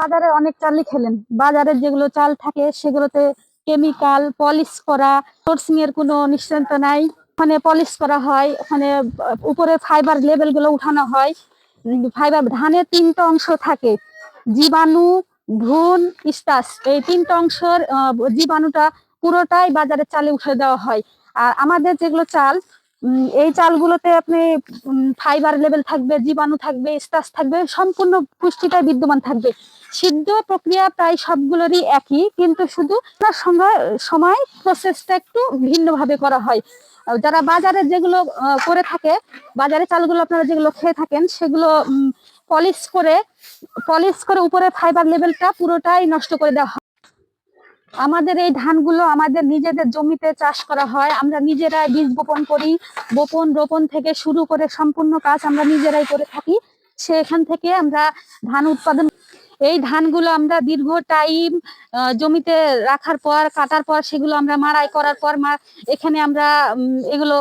বাজারে অনেক চালই খেলেন। বাজারে যেগুলো চাল থাকে, সেগুলোতে কেমিক্যাল পলিশ করা সোর্সিং এর কোনো নিশ্চিন্ত নাই। ওখানে পলিশ করা হয়, ওখানে উপরে ফাইবার লেভেলগুলো উঠানো হয়। ফাইবার ধানের তিনটা অংশ থাকে। জীবাণু, ভ্রূণ, স্টাস, এই তিনটা অংশের জীবাণুটা পুরোটাই বাজারে চালে উঠে দেওয়া হয়। আর আমাদের যেগুলো চাল এই চালগুলোতে আপনি ফাইবার লেভেল থাকবে, জীবাণু থাকবে স্টাস থাকবে, সম্পূর্ণ পুষ্টিটাই বিদ্যমান থাকবে। সিদ্ধ প্রক্রিয়া প্রায় সবগুলোরই একই, কিন্তু শুধু সঙ্গে, সময় প্রসেসটা একটু ভিন্নভাবে করা হয়। যারা বাজারে যেগুলো করে থাকে, বাজারে চালগুলো আপনারা যেগুলো খেয়ে থাকেন, সেগুলো পলিশ করে পলিশ করে উপরে ফাইবার লেভেলটা পুরোটাই নষ্ট করে দেওয়া হয়। আমাদের এই ধানগুলো আমাদের নিজেদের জমিতে চাষ করা হয়। আমরা নিজেরাই বীজ বপন করি, বপন, রোপণ থেকে শুরু করে সম্পূর্ণ কাজ আমরা নিজেরাই করে থাকি। সেখান থেকে আমরা ধান উৎপাদন এই ধানগুলো আমরা দীর্ঘ টাইম জমিতে রাখার পর, কাটার পর সেগুলো আমরা মারাই করার পর এখানে আমরা এগুলো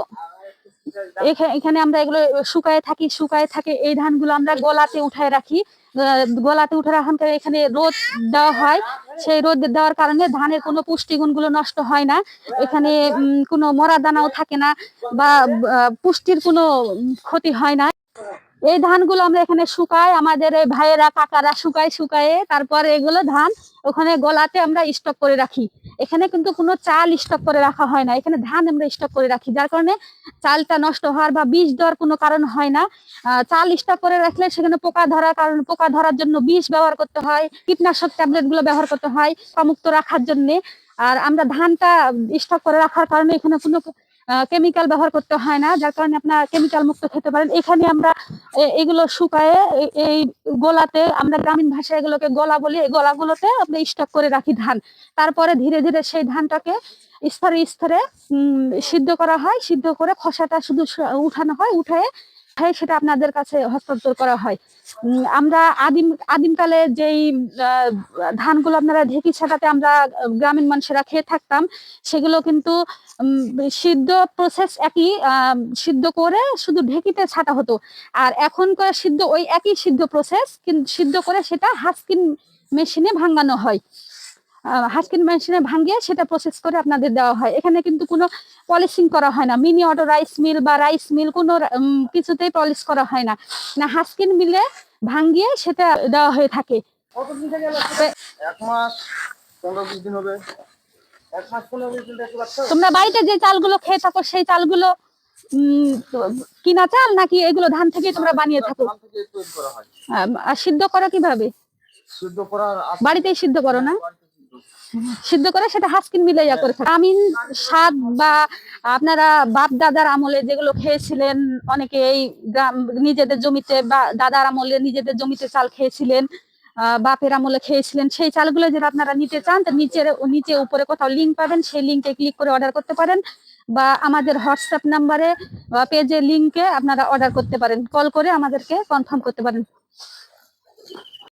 এখানে আমরা এগুলো শুকায় থাকি, শুকায় থাকে, এই ধানগুলো আমরা গলাতে উঠায় রাখি। গলাতে উঠে রাখার এখানে রোদ দেওয়া হয়। সেই রোদ দেওয়ার কারণে ধানের কোনো পুষ্টিগুণগুলো নষ্ট হয় না। এখানে কোনো মরা দানাও থাকে না বা পুষ্টির কোনো ক্ষতি হয় না। এই ধানগুলো আমরা এখানে শুকাই, আমাদের এই ভাইয়েরা, কাকারা শুকায়, শুকায়ে তারপর এগুলো ধান ওখানে গলাতে আমরা স্টক করে রাখি। এখানে কিন্তু কোনো চাল স্টক করে রাখা হয় না। এখানে ধান আমরা স্টক করে রাখি, যার কারণে চালটা নষ্ট হওয়ার বা বিষ দেওয়ার কোনো কারণ হয় না। চাল স্টক করে রাখলে সেখানে পোকা ধরার কারণ, পোকা ধরার জন্য বিষ ব্যবহার করতে হয়, কীটনাশক ট্যাবলেটগুলো ব্যবহার করতে হয় মুক্ত রাখার জন্যে। আর আমরা ধানটা স্টক করে রাখার কারণে এখানে কোনো কেমিক্যাল ব্যবহার করতে হয় না, যার কারণে আপনার কেমিক্যাল মুক্ত খেতে পারেন। এখানে আমরা এগুলো শুকায়ে এই গোলাতে আমরা গ্রামীণ ভাষায় এগুলোকে গলা বলি। এই গলাগুলোতে আমরা স্টক করে রাখি ধান। তারপরে ধীরে ধীরে সেই ধানটাকে স্তরে স্তরে সিদ্ধ করা হয়। সিদ্ধ করে খসাটা শুধু উঠানো হয়। উঠে উঠায় সেটা আপনাদের কাছে হস্তান্তর করা হয়। আমরা আদিম, আদিমকালে যেই ধানগুলো আপনারা ঢেকি ছাটাতে আমরা গ্রামীণ মানুষেরা খেয়ে থাকতাম, সেগুলো কিন্তু সিদ্ধ প্রসেস একই সিদ্ধ করে শুধু ঢেকিতে ছাটা হতো। আর এখন করে সিদ্ধ ওই একই সিদ্ধ প্রসেস কিন্তু সিদ্ধ করে সেটা হাস্কিন মেশিনে ভাঙানো হয়। হাস্কিন মেশিনে ভাঙিয়ে সেটা প্রসেস করে আপনাদের দেওয়া হয়। এখানে কিন্তু কোনো পলিশিং করা হয় না। মিনি অটো রাইস মিল বা রাইস মিল কোনো কিছুতেই পলিশ করা হয় না। না হাসকিন মিলে ভাঙিয়ে সেটা দেওয়া হয়ে থাকে। এক মাস পনেরো বিশ দিন হবে। তোমরা বাড়িতে যে চালগুলো খেয়ে থাকো সেই চালগুলো কিনা চাল নাকি এগুলো ধান থেকে তোমরা বানিয়ে থাকো? আর সিদ্ধ করো কীভাবে? সিদ্ধ করার বাড়িতেই সিদ্ধ করো না? সিদ্ধ। করে সেটা হাসকিন মিলে ইয়া করে থাকে আমিন স্বাদ বা আপনারা বাপ দাদার আমলে যেগুলো খেয়েছিলেন, অনেকে এই গ্রাম নিজেদের জমিতে বা দাদার আমলে নিজেদের জমিতে চাল খেয়েছিলেন বাপের আমলে খেয়েছিলেন, সেই চালগুলো যেটা আপনারা নিতে চান, তো নিচের, নিচে উপরে কোথাও লিঙ্ক পাবেন, সেই লিঙ্কে ক্লিক করে অর্ডার করতে পারেন বা আমাদের হোয়াটসঅ্যাপ নাম্বারে বা পেজে লিঙ্কে আপনারা অর্ডার করতে পারেন কল করে আমাদেরকে কনফার্ম করতে পারেন